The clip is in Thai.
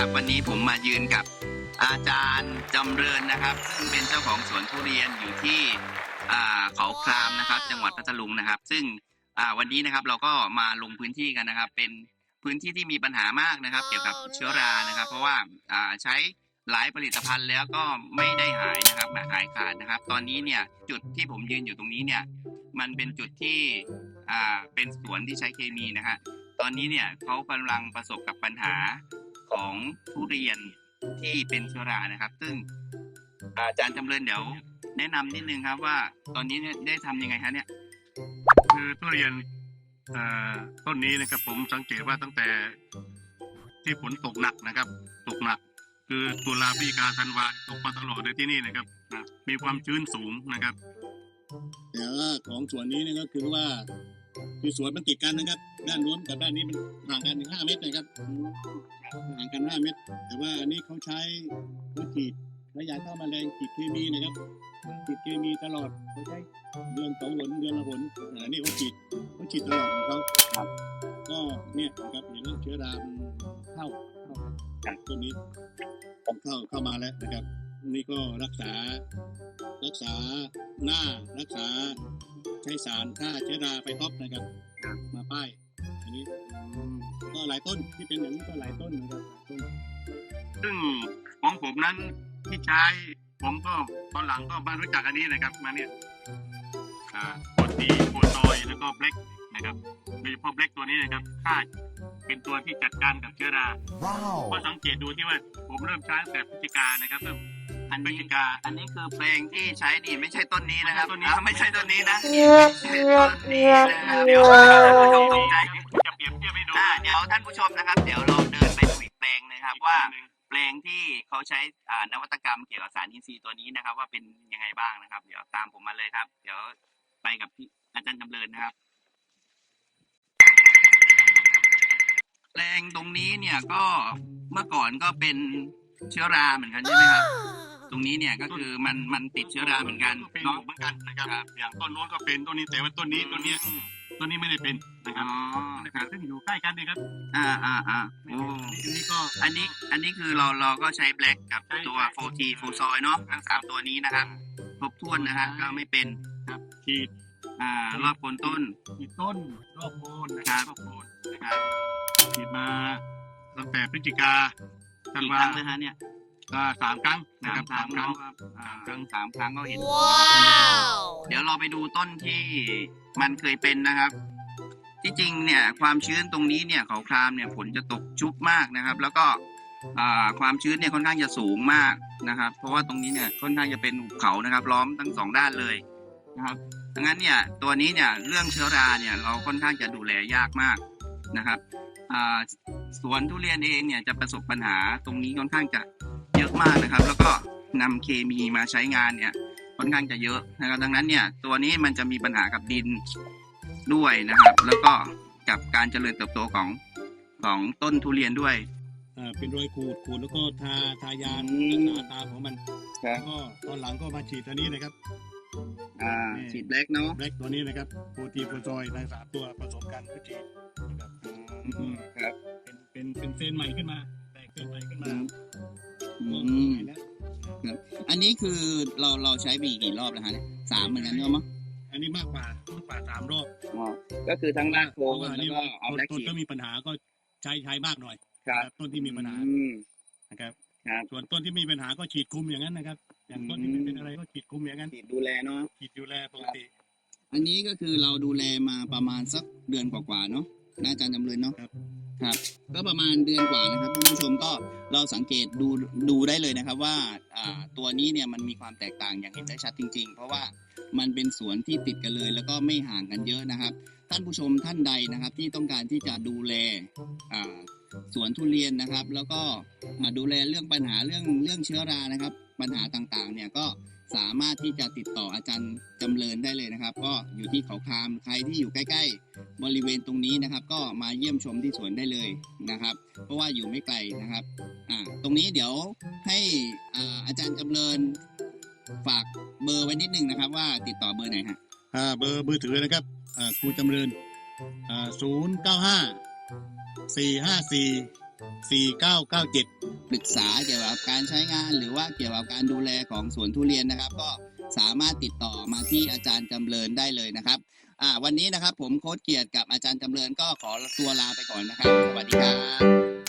นะครับ วันนี้ผมมายืนกับอาจารย์จำเริญนะครับ ซึ่งเป็นเจ้าของสวนทุเรียนอยู่ที่อ่าเขาครามนะครับ จังหวัดพัทลุงนะครับ ซึ่งอ่าวันนี้นะครับเราก็มาลงพื้นที่กันนะครับ เป็นพื้นที่ที่มีปัญหามากนะครับ เกี่ยวกับเชื้อรานะครับ เพราะว่าอ่าใช้หลายผลิตภัณฑ์แล้วก็ไม่ได้หายนะครับมาหายขาดนะครับ ตอนนี้เนี่ยจุดที่ผมยืนอยู่ตรงนี้เนี่ยมันเป็นจุดที่อ่าเป็นสวนที่ใช้เคมีนะฮะตอนนี้เนี่ยเขากำลังประสบกับปัญหา ของทุเรียนที่เป็นเชื้อรานะครับ ซึ่งอาจารย์จำเริญเดี๋ยว แนะนำนิดนึงครับว่าตอนนี้เนี่ยได้ทำยังไงฮะเนี่ยคือทุเรียนเอ่อต้นนี้นะครับผมสังเกตว่าตั้งแต่ที่ฝนตกหนักนะครับ ตกหนัก คือตุลาพฤศจิกาธันวาตกมาตลอดเลยที่นี่นะครับมีความชื้นสูงนะครับ แต่ว่าของสวนนี้เนี่ยก็คือว่า คือสวนมันติดกันนะครับ ด้านโน้นกับด้านนี้มันห่างกันถึงห้าเมตรนะครับห่างกันห้าเมตร แต่ว่าอันนี้เขาใช้เขาฉีดระยะเข้ามาแรงฉีดเคมีนะครับฉีดเคมีตลอดเขาใช้เดือนสองหนเดือนละหนอันนี้เขาฉีดเขาฉีดตลอดของเขาครับ ก็เนี่ยนะครับเห็นว่าเชื้อรามันเข้าเข้าจากต้นนี้เข้าเข้ามาแล้วนะครับนี่ก็รักษา รักษาหน้ารักษา ใช้สารฆ่าเชื้อราไปท็อปนะครับ มาป้ายอันนี้ก็หลายต้นที่เป็นอย่างนี้ก็หลายต้นนะครับหลายต้นซึ่งของผมนั้นที่ใช้ผมก็ตอนหลังก็มารู้จักอันนี้นะครับ มาเนี่ยอ่าโปรตีโปรซอยแล้วก็เบล็กนะครับโดยเฉพาะเบล็กตัวนี้นะครับค่าเป็นตัวที่จัดการกับเชื้อรา Wow. ก็สังเกตดูที่ว่าผมเริ่มใช้ตั้งแต่พฤศจิกานะครับเริ่ม อันพฤศนี้จิกา อันนี้คือเพลงที่ใช้นี่ไม่ใช่ต้นนี้นะครับไม่ใช่ต้นนี้อ่าไม่ใช่ต้นนี้นะไม่ใช่ต้นนี้นะครับเดี๋ยวท่านผู้ชมตกใจจะเปรียบเทียบให้ดูอ่าเดี๋ยวท่านผู้ชมนะครับ เดี๋ยวเราเดินไปดูอีกเพลงนะครับว่าแปลงที่เขาใช้อ่านวัตกรรมเกี่ยวกับสารอินทรีย์ตัวนี้นะครับ ว่าเป็นยังไงบ้างนะครับ เดี๋ยวตามผมมาเลยครับ เดี๋ยวไปกับพี่อาจารย์จำเริญนะครับ แปลงตรงนี้เนี่ยก็เมื่อก่อนก็เป็นเชื้อราเหมือนกันใช่ไหมครับ ตรงนี้เนี่ยก็คือมันมันติดเชื้อราเหมือนกันเป็นเนาะ เหมือนกันนะครับ ครับ อย่างต้นโน้นก็เป็นต้นนี้แต่ว่าต้นนี้ต้นนี้ต้นนี้ไม่ได้เป็นนะคอ๋รัอบนะครับซึ่งอยู่ใกล้กันนี่ครับอ่าอ่าอ่าโอ้อันนี้ก็ อันนี้อันนี้คือเราเราก็ใช้แบล็กกับใช่ตัว ใช่ 4T ฟูซอยเนาะทั้งสามตัวนี้นะครับครบถ้วนนะฮะก็ไม่เป็นครับขีดอ่ารอบโคนต้นขีดต้นรอบโคนนะคครัรับบ รอบโคนนะครับขีดมาตั้งแต่พฤศจิกาธันกี่วาครั้งนะฮะเนี่ย อ่าสามครั้งนะสามครับคสารั้งมครั้งเนาะครับอ่าครั้งสามครั้งก็เห็น Wow. เดี๋ยวเราไปดูต้นที่มันเคยเป็นนะครับ ที่จริงเนี่ยความชื้นตรงนี้เนี่ยเขาครามเนี่ยฝนจะตกชุกมากนะครับ แล้วก็อ่าความชื้นเนี่ยค่อนข้างจะสูงมากนะครับ เพราะว่าตรงนี้เนี่ยค่อนข้างจะเป็นหุบเขานะครับ ล้อมทั้งสองด้านเลยนะครับดังนั้นเนี่ยตัวนี้เนี่ยเรื่องเชื้อราเนี่ยเราค่อนข้างจะดูแลยากมากนะครับอ่าสวนทุเรียนเองเนี่ยจะประสบปัญหาตรงนี้ค่อนข้างจะ เยอะมากนะครับ แล้วก็นำเคมีมาใช้งานเนี่ยค่อนข้างจะเยอะนะครับดังนั้นเนี่ยตัวนี้มันจะมีปัญหากับดินด้วยนะครับ แล้วก็กับการเจริญเติบโตของของต้นทุเรียนด้วยอ่าเป็นรอยขูดขูดแล้วก็ทาทายาอืมรักษาตาของมันครับแล้วก็ตอนหลังก็มาฉีดตัวนี้นะครับอ่าฉีดแบล็กเนาะแบล็กตัวนี้นะครับโปรตีนโปรจอยทั้งสามตัวผสมกันก็ฉีดนะครับครับเป็นเป็นเป็นเส้นใหม่ขึ้นมาแตกเส้นใหม่ขึ้นมา อืก็มใหม่แล้วอันนี้คือเราเราใช้ไปกี่รอบแล้วฮะเนี่ยสามเหมือนกันเนอะมั้งอันนี้มากกว่ามากกว่าสามรอบอ๋อก็คือทั้งรากโคนเพราะว่าแล้วนี่ก็เอาแบล็กต้นฉีดก็มีปัญหาก็ใช้ใช้มากหน่อยครับนะครับต้นที่มีปัญหาอืม นะครับครับ ส่วนต้นที่มีปัญหาก็ฉีดคุมอย่างนั้นนะครับ อย่างต้นที่ไม่เป็นอะไรก็ฉีดคุมอย่างนั้นฉีดดูแลเนาะ ฉีดดูแลปกติ อันนี้ก็คือเราดูแลมาประมาณสักเดือนกว่าๆเนาะน่าอาจารย์จำเริญเนาะครับ ครับก็ประมาณเดือนกว่านะครับท่านผู้ชมก็เราสังเกตดูดูได้เลยนะครับว่าตัวนี้เนี่ยมันมีความแตกต่างอย่างเห็นได้ชัดจริง ๆ เพราะว่ามันเป็นสวนที่ติดกันเลย แล้วก็ไม่ห่างกันเยอะนะครับ ท่านผู้ชมท่านใดนะครับที่ต้องการที่จะดูแลสวนทุเรียนนะครับ แล้วก็อ่าดูแลเรื่องปัญหาเรื่องเรื่องเชื้อรานะครับ ปัญหาต่างๆเนี่ยก็ สามารถที่จะติดต่ออาจารย์จำเริญได้เลยนะครับ ก็อยู่ที่เขาคามใครที่อยู่ใกล้ ๆ บริเวณตรงนี้นะครับ ก็มาเยี่ยมชมที่สวนได้เลยนะครับ เพราะว่าอยู่ไม่ไกลนะครับอ่าตรงนี้เดี๋ยวให้อ่าอาจารย์จำเริญฝากเบอร์ไว้นิดนึงนะครับ ว่าติดต่อเบอร์ไหนฮะอ่าเบอร์มือถือนะครับอ่าครูจำเริญอ่าศูนย์เก้าห้าสี่ห้าสี่ 4997 ปรึกษาเกี่ยวกับการใช้งานหรือว่าเกี่ยวกับการดูแลของสวนทุเรียนนะครับ ก็สามารถติดต่อมาที่อาจารย์จำเริญได้เลยนะครับอ่าวันนี้นะครับผมโค้ดเกียรติกับอาจารย์จำเริญก็ขอตัวลาไปก่อนนะครับ สวัสดีครับ